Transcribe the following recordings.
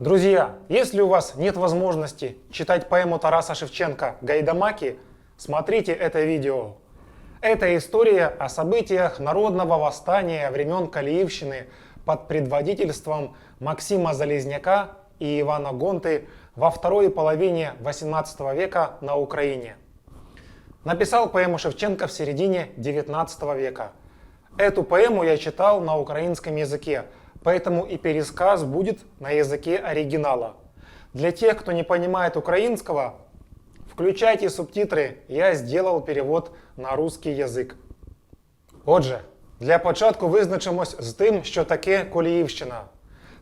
Друзья, если у вас нет возможности читать поэму Тараса Шевченко «Гайдамаки», смотрите это видео. Это история о событиях народного восстания времен Калиевщины под предводительством Максима Залезняка и Ивана Гонты во второй половине XVIII века на Украине. Написал поэму Шевченко в середине XIX века. Эту поэму я читал на украинском языке, поэтому и пересказ будет на языке оригинала. Для тех, кто не понимает украинского, включайте субтитри, я сделал перевод на русский язик. Отже, для початку визначимось з тим, що таке Коліївщина.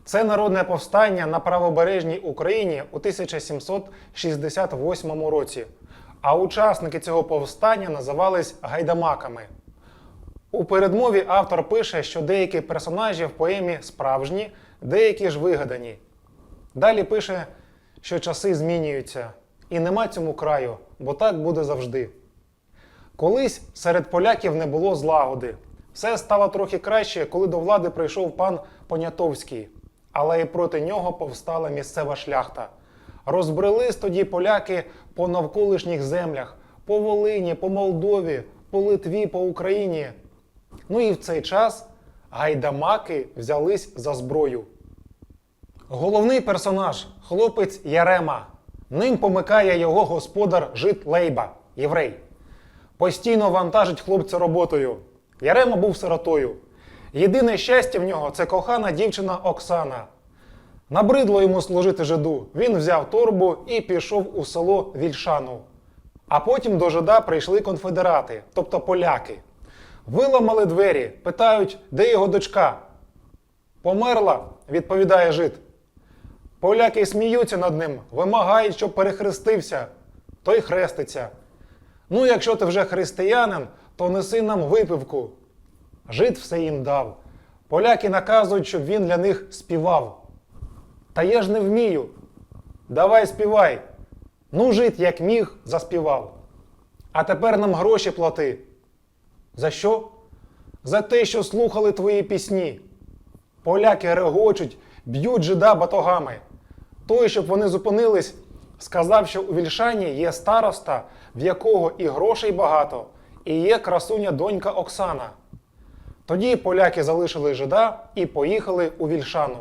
Це народне повстання на правобережній Україні у 1768 році. А учасники цього повстання називались гайдамаками. У передмові автор пише, що деякі персонажі в поемі справжні, деякі ж вигадані. Далі пише, що часи змінюються, і нема цьому краю, бо так буде завжди. Колись серед поляків не було злагоди. Все стало трохи краще, коли до влади прийшов пан Понятовський, але і проти нього повстала місцева шляхта. Розбрелись тоді поляки по навколишніх землях, по Волині, по Молдові, по Литві, по Україні. Ну і в цей час гайдамаки взялись за зброю. Головний персонаж хлопець Ярема. Ним помикає його господар жит Лейба, єврей. Постійно вантажить хлопця роботою. Ярема був сиротою. Єдине щастя в нього це кохана дівчина Оксана. Набридло йому служити жиду. Він взяв торбу і пішов у село Вільшану. А потім до жида прийшли конфедерати, тобто поляки. Виламали двері, питають, де його дочка. Померла, відповідає жид. Поляки сміються над ним, вимагають, щоб перехрестився. Той хреститься. Ну, якщо ти вже християнин, то неси нам випивку. Жид все їм дав. Поляки наказують, щоб він для них співав. Та я ж не вмію. Давай співай. Ну, жид, як міг, заспівав. А тепер нам гроші плати. За що? За те, що слухали твої пісні. Поляки регочуть, б'ють жида батогами. Той, щоб вони зупинились, сказав, що у Вільшані є староста, в якого і грошей багато, і є красуня донька Оксана. Тоді поляки залишили жида і поїхали у Вільшану.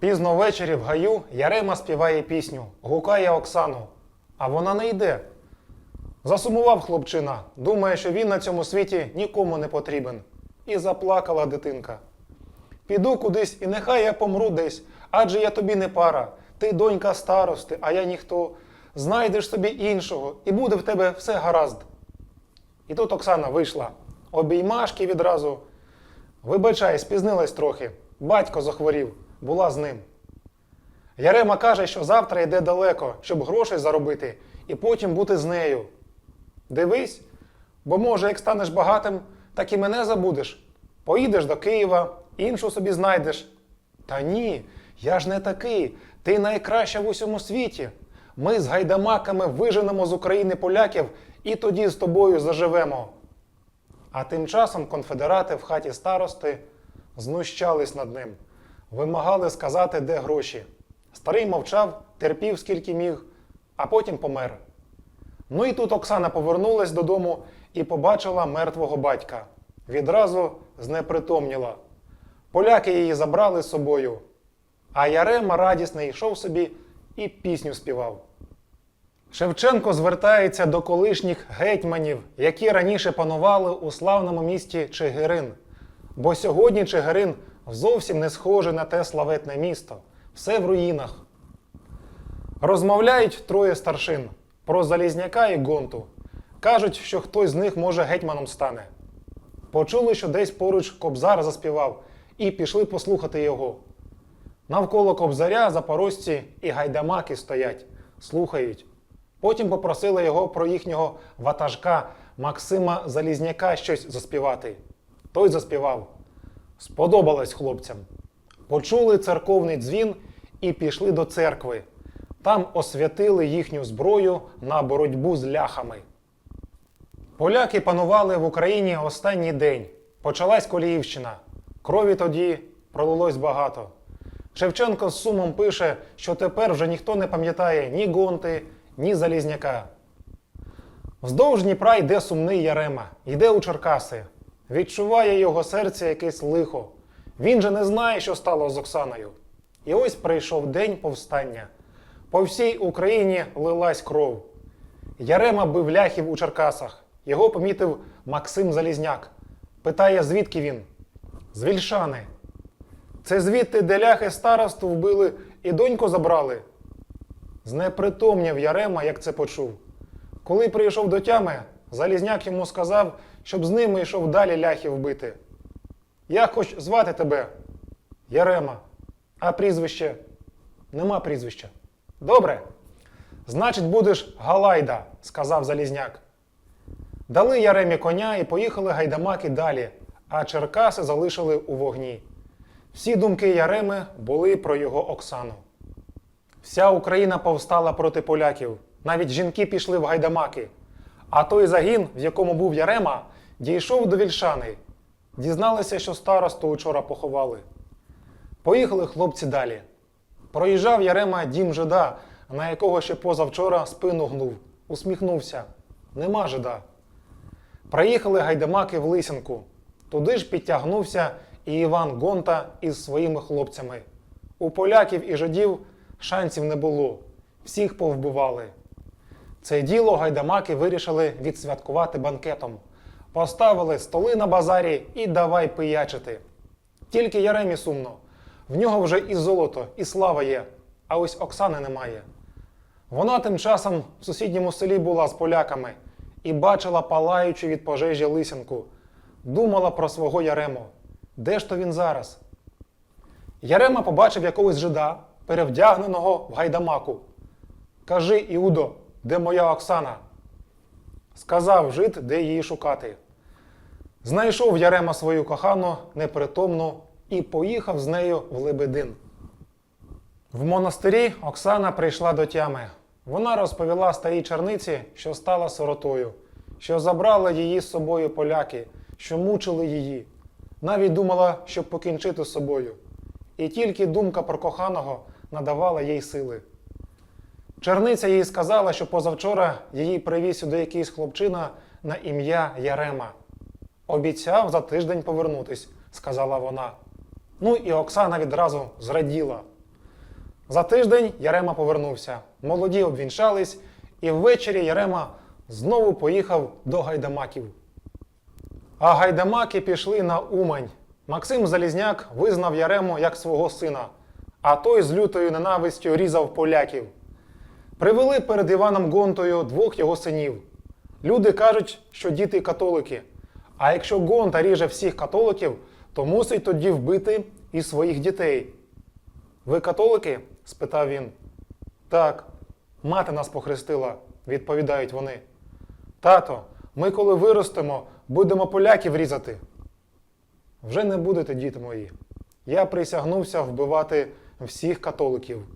Пізно ввечері в гаю Ярема співає пісню, гукає Оксану, а вона не йде. Засумував хлопчина, думає, що він на цьому світі нікому не потрібен. І заплакала дитинка. Піду кудись, і нехай я помру десь, адже я тобі не пара. Ти донька старости, а я ніхто. Знайдеш собі іншого, і буде в тебе все гаразд. І тут Оксана вийшла. Обіймашки відразу. Вибачай, спізнилась трохи. Батько захворів, була з ним. Ярема каже, що завтра йде далеко, щоб грошей заробити, і потім бути з нею. Дивись, бо може, як станеш багатим, так і мене забудеш. Поїдеш до Києва, іншу собі знайдеш. Та ні, я ж не такий. Ти найкраща в усьому світі. Ми з гайдамаками виженемо з України поляків і тоді з тобою заживемо. А тим часом конфедерати в хаті старости знущались над ним, вимагали сказати, де гроші. Старий мовчав, терпів скільки міг, а потім помер. Ну і тут Оксана повернулась додому і побачила мертвого батька. Відразу знепритомніла. Поляки її забрали з собою. А Ярема радісний йшов собі і пісню співав. Шевченко звертається до колишніх гетьманів, які раніше панували у славному місті Чигирин. Бо сьогодні Чигирин зовсім не схоже на те славетне місто, все в руїнах. Розмовляють троє старшин про Залізняка і Гонту. Кажуть, що хтось з них може гетьманом стане. Почули, що десь поруч кобзар заспівав, і пішли послухати його. Навколо кобзаря запорожці і гайдамаки стоять, слухають. Потім попросили його про їхнього ватажка Максима Залізняка щось заспівати. Той заспівав. Сподобалось хлопцям. Почули церковний дзвін і пішли до церкви. Там освятили їхню зброю на боротьбу з ляхами. Поляки панували в Україні останній день. Почалась Коліївщина. Крові тоді пролилось багато. Шевченко з сумом пише, що тепер вже ніхто не пам'ятає ні Гонти, ні Залізняка. Вздовж Дніпра йде сумний Ярема, йде у Черкаси. Відчуває його серце якесь лихо. Він же не знає, що стало з Оксаною. І ось прийшов день повстання. По всій Україні лилась кров. Ярема бив ляхів у Черкасах. Його помітив Максим Залізняк. Питає, звідки він? З Вільшани. Це звідти, де ляхи старосту вбили і доньку забрали. Знепритомнів Ярема, як це почув. Коли прийшов до тями, Залізняк йому сказав, щоб з ними йшов далі ляхів бити. Як хоч звати тебе? Ярема. А прізвище? Нема прізвища. Добре. Значить, будеш Галайда, сказав Залізняк. Дали Яремі коня і поїхали гайдамаки далі, а Черкаси залишили у вогні. Всі думки Яреми були про його Оксану. Вся Україна повстала проти поляків. Навіть жінки пішли в гайдамаки. А той загін, в якому був Ярема, дійшов до Вільшани. Дізналися, що старосту учора поховали. Поїхали хлопці далі. Проїжджав Ярема дім жида, на якого ще позавчора спину гнув, усміхнувся. Нема жида. Приїхали гайдамаки в Лисянку. Туди ж підтягнувся і Іван Гонта із своїми хлопцями. У поляків і жидів шансів не було, всіх повбивали. Це діло гайдамаки вирішили відсвяткувати банкетом. Поставили столи на базарі і давай пиячити. Тільки Яремі сумно. В нього вже і золото, і слава є, а ось Оксани немає. Вона тим часом в сусідньому селі була з поляками і бачила палаючу від пожежі лисянку. Думала про свого Ярему. Де ж то він зараз? Ярема побачив якогось жида, перевдягненого в гайдамаку. Кажи, Іудо, де моя Оксана? Сказав жид, де її шукати. Знайшов Ярема свою кохану, непритомну, і поїхав з нею в Лебедин. В монастирі Оксана прийшла до тями. Вона розповіла старій черниці, що стала сиротою, що забрали її з собою поляки, що мучили її. Навіть думала, щоб покінчити з собою. І тільки думка про коханого надавала їй сили. Черниця їй сказала, що позавчора її привіз сюди якийсь хлопчина на ім'я Ярема. Обіцяв за тиждень повернутись, сказала вона. Ну і Оксана відразу зраділа. За тиждень Ярема повернувся. Молоді обвінчались, і ввечері Ярема знову поїхав до гайдамаків. А гайдамаки пішли на Умань. Максим Залізняк визнав Ярему як свого сина, а той з лютою ненавистю різав поляків. Привели перед Іваном Гонтою двох його синів. Люди кажуть, що діти католики. А якщо Гонта ріже всіх католиків, то мусить тоді вбити і своїх дітей. Ви католики? спитав він. Так, мати нас похрестила, відповідають вони. Тато, ми коли виростемо, будемо поляків різати. Вже не будете, діти мої. Я присягнувся вбивати всіх католиків.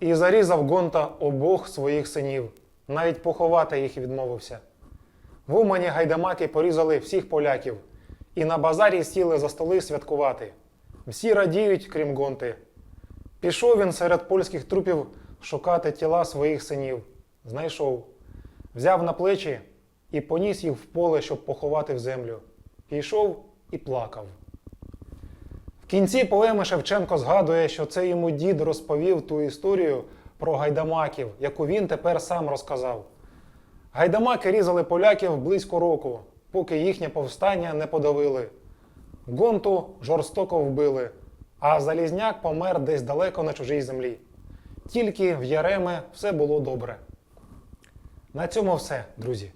І зарізав Гонта обох своїх синів, навіть поховати їх відмовився. В Умані гайдамаки порізали всіх поляків, і на базарі сіли за столи святкувати. Всі радіють, крім Гонти. Пішов він серед польських трупів шукати тіла своїх синів. Знайшов, взяв на плечі і поніс їх в поле, щоб поховати в землю. Пішов і плакав. В кінці поеми Шевченко згадує, що це йому дід розповів ту історію про гайдамаків, яку він тепер сам розказав. Гайдамаки різали поляків близько року, поки їхнє повстання не подавили. Гонту жорстоко вбили, а Залізняк помер десь далеко на чужій землі. Тільки в Яреме все було добре. На цьому все, друзі.